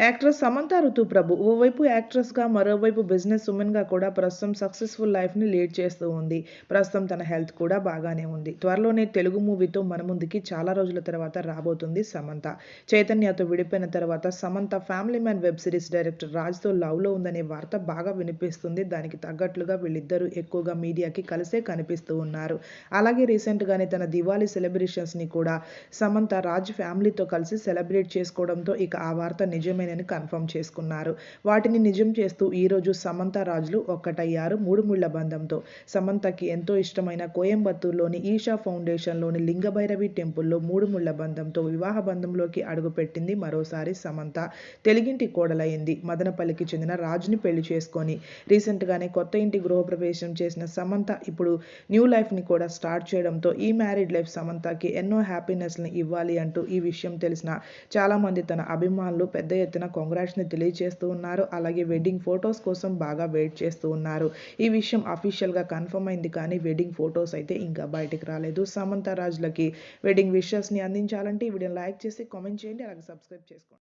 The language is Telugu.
యాక్ట్రెస్ సమంత ఋతుప్రభు. ఓవైపు యాక్ట్రెస్గా మరోవైపు బిజినెస్ ఉమెన్గా కూడా ప్రస్తుతం సక్సెస్ఫుల్ లైఫ్ని లీడ్ చేస్తూ ఉంది. ప్రస్తుతం తన హెల్త్ కూడా బాగానే ఉంది. త్వరలోనే తెలుగు మూవీతో మన ముందుకి చాలా రోజుల తర్వాత రాబోతుంది సమంత. చైతన్యతో విడిపోయిన తర్వాత Samantha Family Man web series director రాజ్తో లవ్లో ఉందనే వార్త బాగా వినిపిస్తుంది. దానికి తగ్గట్లుగా వీళ్ళిద్దరూ ఎక్కువగా మీడియాకి కలిసే కనిపిస్తూ ఉన్నారు. అలాగే రీసెంట్గానే తన దివాళీ సెలబ్రేషన్స్ని కూడా సమంత రాజ్ ఫ్యామిలీతో కలిసి సెలబ్రేట్ చేసుకోవడంతో ఇక ఆ వార్త అని కన్ఫర్మ్ చేసుకున్నారు. వాటిని నిజం చేస్తూ ఈరోజు సమంత రాజులు ఒక్కటయ్యారు మూడు ముళ్ళ బంధంతో. సమంతకి ఎంతో ఇష్టమైన కోయంబత్తూరులోని ఈషా ఫౌండేషన్లోని లింగభైరవి టెంపుల్లో మూడు ముళ్ళ బంధంతో వివాహ బంధంలోకి అడుగుపెట్టింది మరోసారి సమంత. తెలుగింటి కోడలైంది. మదనపల్లికి చెందిన రాజుని పెళ్ళి చేసుకొని. రీసెంట్గానే కొత్త ఇంటి గృహప్రవేశం చేసిన సమంత ఇప్పుడు న్యూ లైఫ్ని కూడా స్టార్ట్ చేయడంతో ఈ మ్యారీడ్ లైఫ్ సమంతకి ఎన్నో హ్యాపీనెస్ని ఇవ్వాలి అంటూ ఈ విషయం తెలిసిన చాలామంది తన అభిమానులు పెద్ద ఎత్తున కాంగ్రాట్స్ని తెలియజేస్తూ ఉన్నారు. అలాగే వెడ్డింగ్ ఫొటోస్ కోసం బాగా వెయిట్ చేస్తూ ఉన్నారు. ఈ విషయం అఫీషియల్గా కన్ఫర్మ్ అయింది కానీ వెడ్డింగ్ ఫొటోస్ అయితే ఇంకా బయటకు రాలేదు. సమంత రాజులకి వెడ్డింగ్ విషెస్ని అందించాలంటే ఈ వీడియో లైక్ చేసి కామెంట్ చేయండి. అలాగే సబ్స్క్రైబ్ చేసుకోండి.